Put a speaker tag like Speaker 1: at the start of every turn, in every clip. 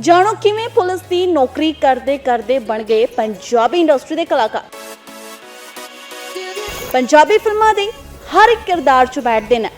Speaker 1: ਜਾਣੋ ਕਿਵੇਂ ਪੁਲਿਸ ਦੀ ਨੌਕਰੀ ਕਰਦੇ ਕਰਦੇ ਬਣ ਗਏ ਪੰਜਾਬੀ ਇੰਡਸਟਰੀ ਦੇ ਕਲਾਕਾਰ। ਪੰਜਾਬੀ ਫਿਲਮਾਂ ਦੇ ਹਰ ਇੱਕ ਕਿਰਦਾਰ 'ਚ ਬੈਠਦੇ ਨੇ।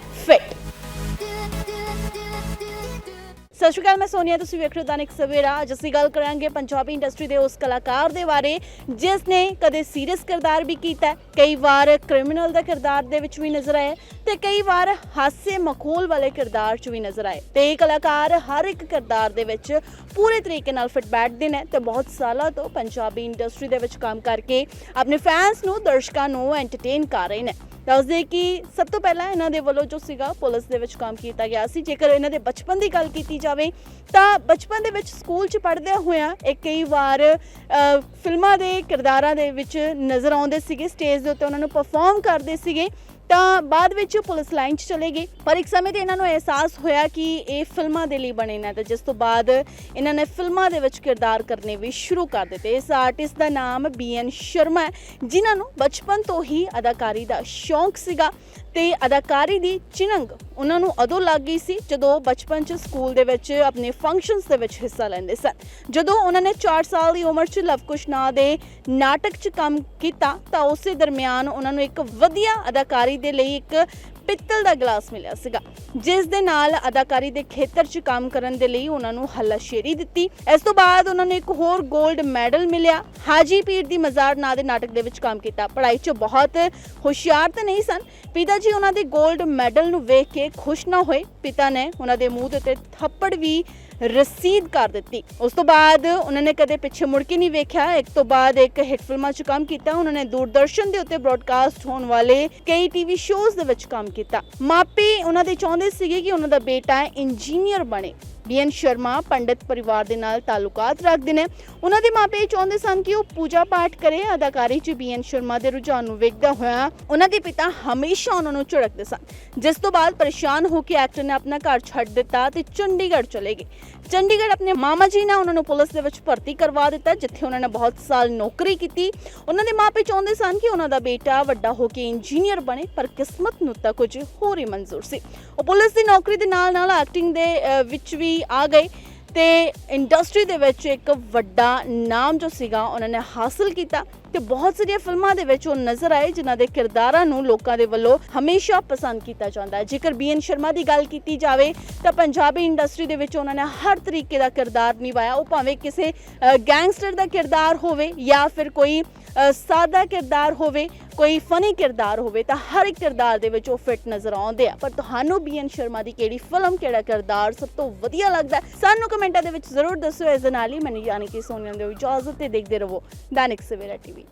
Speaker 1: ਸਤਿ ਸ਼੍ਰੀ ਅਕਾਲ, ਮੈਂ ਸੋਨੀਆ, ਤੁਸੀਂ ਵੇਖ ਰਹੇ ਹੋ ਦਾਨਿਕ ਸਵੇਰਾ। ਅੱਜ ਅਸੀਂ ਗੱਲ ਕਰਾਂਗੇ ਪੰਜਾਬੀ ਇੰਡਸਟਰੀ ਦੇ ਉਸ ਕਲਾਕਾਰ ਦੇ ਬਾਰੇ, ਜਿਸ ਨੇ ਕਦੇ ਸੀਰੀਅਸ ਕਿਰਦਾਰ ਵੀ ਕੀਤਾ ਕਈ ਵਾਰ ਕ੍ਰਿਮੀਨਲ ਦਾ ਕਿਰਦਾਰ ਦੇ ਵਿੱਚ ਵੀ ਨਜ਼ਰ ਆਏ ਤੇ ਕਈ ਵਾਰ ਹਾਸੇ ਮਖੌਲ ਵਾਲੇ ਕਿਰਦਾਰ 'ਚ ਵੀ ਨਜ਼ਰ ਆਏ ਤੇ ਇਹ ਕਲਾਕਾਰ ਹਰ ਇੱਕ ਕਿਰਦਾਰ ਦੇ ਵਿੱਚ ਪੂਰੇ ਤਰੀਕੇ ਨਾਲ ਫਿੱਟ ਬੈਠਦੇ ਨੇ ਤੇ ਬਹੁਤ ਸਾਲਾਂ ਤੋਂ ਪੰਜਾਬੀ ਇੰਡਸਟਰੀ ਦੇ ਵਿੱਚ ਕੰਮ ਕਰਕੇ ਆਪਣੇ ਫੈਨਸ ਨੂੰ ਦਰਸ਼ਕਾਂ ਨੂੰ ਐਂਟਰਟੇਨ ਕਰ ਰਹੇ ਨੇ। ਦੱਸਦੇ ਕਿ ਸਭ ਤੋਂ ਪਹਿਲਾਂ ਇਹਨਾਂ ਦੇ ਵੱਲੋਂ ਜੋ ਸੀਗਾ, ਪੁਲਿਸ ਦੇ ਵਿੱਚ ਕੰਮ ਕੀਤਾ ਗਿਆ ਸੀ। ਜੇਕਰ ਇਹਨਾਂ ਦੇ ਬਚਪਨ ਦੀ ਗੱਲ ਕੀਤੀ ਜਾਵੇ, ਤਾਂ ਬਚਪਨ ਦੇ ਵਿੱਚ ਸਕੂਲ 'ਚ ਪੜ੍ਹਦਿਆਂ ਹੋਇਆਂ ਇਹ ਕਈ ਵਾਰ ਫਿਲਮਾਂ ਦੇ ਕਿਰਦਾਰਾਂ ਦੇ ਵਿੱਚ ਨਜ਼ਰ ਆਉਂਦੇ ਸੀਗੇ। ਸਟੇਜ ਦੇ ਉੱਤੇ ਉਹਨਾਂ ਨੂੰ ਪਰਫਾਰਮ ਕਰਦੇ ਸੀਗੇ। ਤਾਂ ਬਾਅਦ ਵਿੱਚ ਪੁਲਿਸ ਲਾਈਨ 'ਚ ਚਲੇ ਗਏ। ਪਰ ਇੱਕ ਸਮੇਂ ਤੇ ਇਹਨਾਂ ਨੂੰ ਅਹਿਸਾਸ ਹੋਇਆ ਕਿ ਇਹ ਫਿਲਮਾਂ ਦੇ ਲਈ ਬਣੇ ਨੇ। ਤੇ ਜਿਸ ਤੋਂ ਬਾਅਦ ਇਹਨਾਂ ਨੇ ਫਿਲਮਾਂ ਦੇ ਵਿੱਚ ਕਿਰਦਾਰ ਕਰਨੇ ਵੀ ਸ਼ੁਰੂ ਕਰ ਦਿੱਤੇ। ਇਸ ਆਰਟਿਸਟ ਦਾ ਨਾਮ ਬੀਐਨ ਸ਼ਰਮਾ ਹੈ, ਜਿਨ੍ਹਾਂ ਨੂੰ ਬਚਪਨ ਤੋਂ ਹੀ ਅਦਾਕਾਰੀ ਦਾ ਸ਼ੌਂਕ ਸੀਗਾ। ਤੇ ਅਦਾਕਾਰੀ ਦੀ ਚਿਨੰਗ ਉਹਨਾਂ ਨੂੰ ਉਦੋਂ ਲੱਗ ਗਈ ਸੀ ਜਦੋਂ ਬਚਪਨ 'ਚ ਸਕੂਲ ਦੇ ਵਿੱਚ ਆਪਣੇ ਫੰਕਸ਼ਨਸ ਦੇ ਵਿੱਚ ਹਿੱਸਾ ਲੈਂਦੇ ਸਨ। ਜਦੋਂ ਉਹਨਾਂ ਨੇ 4 ਸਾਲ ਦੀ ਉਮਰ 'ਚ ਲਵ ਕੁਸ਼ ਨਾਂ ਦੇ ਨਾਟਕ 'ਚ ਕੰਮ ਕੀਤਾ ਤਾਂ ਉਸੇ ਦਰਮਿਆਨ ਉਹਨਾਂ ਨੂੰ ਇੱਕ ਵਧੀਆ ਅਦਾਕਾਰੀ ਦੇ ਲਈ ਇੱਕ ਪਿੱਤਲ ਦਾ ਗਲਾਸ ਮਿਲਿਆ ਸੀਗਾ, ਜਿਸ ਦੇ ਨਾਲ ਅਦਾਕਾਰੀ ਦੇ ਖੇਤਰ 'ਚ ਕੰਮ ਕਰਨ ਦੇ ਲਈ ਉਹਨਾਂ ਨੂੰ ਹੱਲਾਸ਼ੇਰੀ ਦਿੱਤੀ। ਇਸ ਤੋਂ ਬਾਅਦ ਉਹਨਾਂ ਨੂੰ ਇੱਕ ਹੋਰ 골ਡ ਮੈਡਲ ਮਿਲਿਆ। ਹਾਜੀ ਪੀਰ ਦੀ ਮਜ਼ਾਰ ਨਾਂ ਦੇ ਨਾਟਕ ਦੇ ਵਿੱਚ ਕੰਮ ਕੀਤਾ। ਪੜ੍ਹਾਈ 'ਚ ਬਹੁਤ ਹੁਸ਼ਿਆਰ ਤਾਂ ਨਹੀਂ ਸਨ। ਪਿਤਾ ਜੀ ਉਹਨਾਂ ਦੇ 골ਡ ਮੈਡਲ ਨੂੰ ਵੇਖ ਕੇ ਖੁਸ਼ ਨਾ ਹੋਏ। ਪਿਤਾ ਨੇ ਉਹਨਾਂ ਦੇ ਮੂੰਹ ਦੇ ਉੱਤੇ ਥੱਪੜ ਵੀ ਰਸੀਦ ਕਰ ਦਿੱਤੀ। ਉਸ ਤੋਂ ਬਾਅਦ ਉਹਨਾਂ ਨੇ ਕਦੇ ਪਿੱਛੇ ਮੁੜ ਕੇ ਨਹੀਂ ਵੇਖਿਆ। ਇੱਕ ਤੋਂ ਬਾਅਦ ਇੱਕ ਹਿੱਟ ਫਿਲਮਾਂ 'ਚ ਕੰਮ ਕੀਤਾ। ਉਹਨਾਂ ਨੇ ਦੂਰਦਰਸ਼ਨ ਦੇ ਉੱਤੇ ਬ੍ਰੌਡਕਾਸਟ ਹੋਣ ਵਾਲੇ ਕਈ ਟੀਵੀ ਸ਼ੋਜ਼ ਦੇ ਵਿੱਚ ਕੰਮ ਕੀਤਾ। ਮਾਪੇ ਉਹਨਾਂ ਦੇ ਚਾਹੁੰਦੇ ਸੀਗੇ ਕਿ ਉਹਨਾਂ ਦਾ ਬੇਟਾ ਇੰਜੀਨੀਅਰ ਬਣੇ। ਬੀਐਨ ਸ਼ਰਮਾ ਪੰਡਿਤ ਪਰਿਵਾਰ ਦੇ ਨਾਲ ਤਾਲੁਕਾਤ ਰੱਖਦੇ ਨੇ। ਉਹਨਾਂ ਦੇ ਮਾਪੇ ਇਹ ਚਾਹੁੰਦੇ ਸਨ ਕਿ ਉਹ ਪੂਜਾ ਪਾਠ ਕਰੇ। ਅਦਾਕਾਰੀ 'ਚ ਬੀਐਨ ਸ਼ਰਮਾ ਦੇ ਰੁਝਾਨ ਨੂੰ ਵੇਖਦਾ ਹੋਇਆ ਉਹਨਾਂ ਦੇ ਪਿਤਾ ਹਮੇਸ਼ਾ ਉਹਨਾਂ ਨੂੰ ਝਿੜਕਦੇ ਸਨ। ਜਿਸ ਤੋਂ ਬਾਅਦ ਪਰੇਸ਼ਾਨ ਹੋ ਕੇ ਐਕਟਰ ਨੇ ਆਪਣਾ ਘਰ ਛੱਡ ਦਿੱਤਾ ਤੇ ਚੰਡੀਗੜ੍ਹ ਚਲੇ ਗਏ। ਚੰਡੀਗੜ੍ਹ ਆਪਣੇ ਮਾਮਾ ਜੀ ਨਾਲ ਉਹਨਾਂ ਨੂੰ ਪੁਲਿਸ ਦੇ ਵਿੱਚ ਭਰਤੀ ਕਰਵਾ ਦਿੱਤਾ, ਜਿੱਥੇ ਉਹਨਾਂ ਨੇ ਬਹੁਤ ਸਾਲ ਨੌਕਰੀ ਕੀਤੀ। ਉਹਨਾਂ ਦੇ ਮਾਪੇ ਚਾਹੁੰਦੇ ਸਨ ਕਿ ਉਹਨਾਂ ਦਾ ਬੇਟਾ ਵੱਡਾ ਹੋ ਕੇ ਇੰਜੀਨੀਅਰ ਬਣੇ, ਪਰ ਕਿਸਮਤ ਨੂੰ ਤਾਂ ਕੁਝ ਹੋਰ ਹੀ ਮਨਜ਼ੂਰ ਸੀ। ਉਹ ਪੁਲਿਸ ਦੀ ਨੌਕਰੀ ਦੇ ਨਾਲ ਨਾਲ ਐਕਟਿੰਗ ਦੇ ਵਿੱਚ ਵੀ ਆ ਗਏ ਤੇ ਇੰਡਸਟਰੀ ਦੇ ਵਿੱਚ ਇੱਕ ਵੱਡਾ ਨਾਮ ਜੋ ਸੀਗਾ ਉਹਨਾਂ ਨੇ ਹਾਸਲ ਕੀਤਾ ਤੇ ਬਹੁਤ ਸਾਰੀਆਂ ਫਿਲਮਾਂ ਦੇ ਵਿੱਚ ਉਹ ਨਜ਼ਰ ਆਏ, ਜਿਨ੍ਹਾਂ ਦੇ ਕਿਰਦਾਰਾਂ ਨੂੰ ਲੋਕਾਂ ਦੇ ਵੱਲੋਂ ਹਮੇਸ਼ਾ ਪਸੰਦ ਕੀਤਾ ਜਾਂਦਾ ਹੈ। ਜੇਕਰ ਬੀਐਨ ਸ਼ਰਮਾ ਦੀ ਗੱਲ ਕੀਤੀ ਜਾਵੇ, ਤਾਂ ਪੰਜਾਬੀ ਇੰਡਸਟਰੀ ਦੇ ਵਿੱਚ ਉਹਨਾਂ ਨੇ ਹਰ ਤਰੀਕੇ ਦਾ ਕਿਰਦਾਰ ਨਿਭਾਇਆ। ਉਹ ਭਾਵੇਂ ਕਿਸੇ ਗੈਂਗਸਟਰ ਦਾ ਕਿਰਦਾਰ ਹੋਵੇ ਜਾਂ ਫਿਰ ਕੋਈ ਸਾਦਾ ਕਿਰਦਾਰ ਹੋਵੇ ਕੋਈ ਫਨੀ ਕਿਰਦਾਰ ਹੋਵੇ ਤਾਂ ਹਰ ਇੱਕ ਕਿਰਦਾਰ ਦੇ ਵਿੱਚ ਉਹ ਫਿੱਟ ਨਜ਼ਰ ਆਉਂਦੇ ਆ। ਪਰ ਤੁਹਾਨੂੰ ਬੀਐਨ ਸ਼ਰਮਾ ਦੀ ਕਿਹੜੀ ਫਿਲਮ, ਕਿਹੜਾ ਕਿਰਦਾਰ ਸਭ ਤੋਂ ਵਧੀਆ ਲੱਗਦਾ ਸਾਨੂੰ ਕਮੈਂਟਾਂ ਦੇ ਵਿੱਚ ਜ਼ਰੂਰ ਦੱਸੋ ਇਸ ਦੇ ਨਾਲ ਹੀ ਮੈਨੂੰ ਯਾਨੀ ਕਿ ਸੋਨੀਆ ਦੇ ਇਜਾਜ਼ਤ ਤੇ ਦੇਖਦੇ ਰਹੋ। ਦੈਨਿਕ ਸਵੇਰਾ ਟੀਵੀ।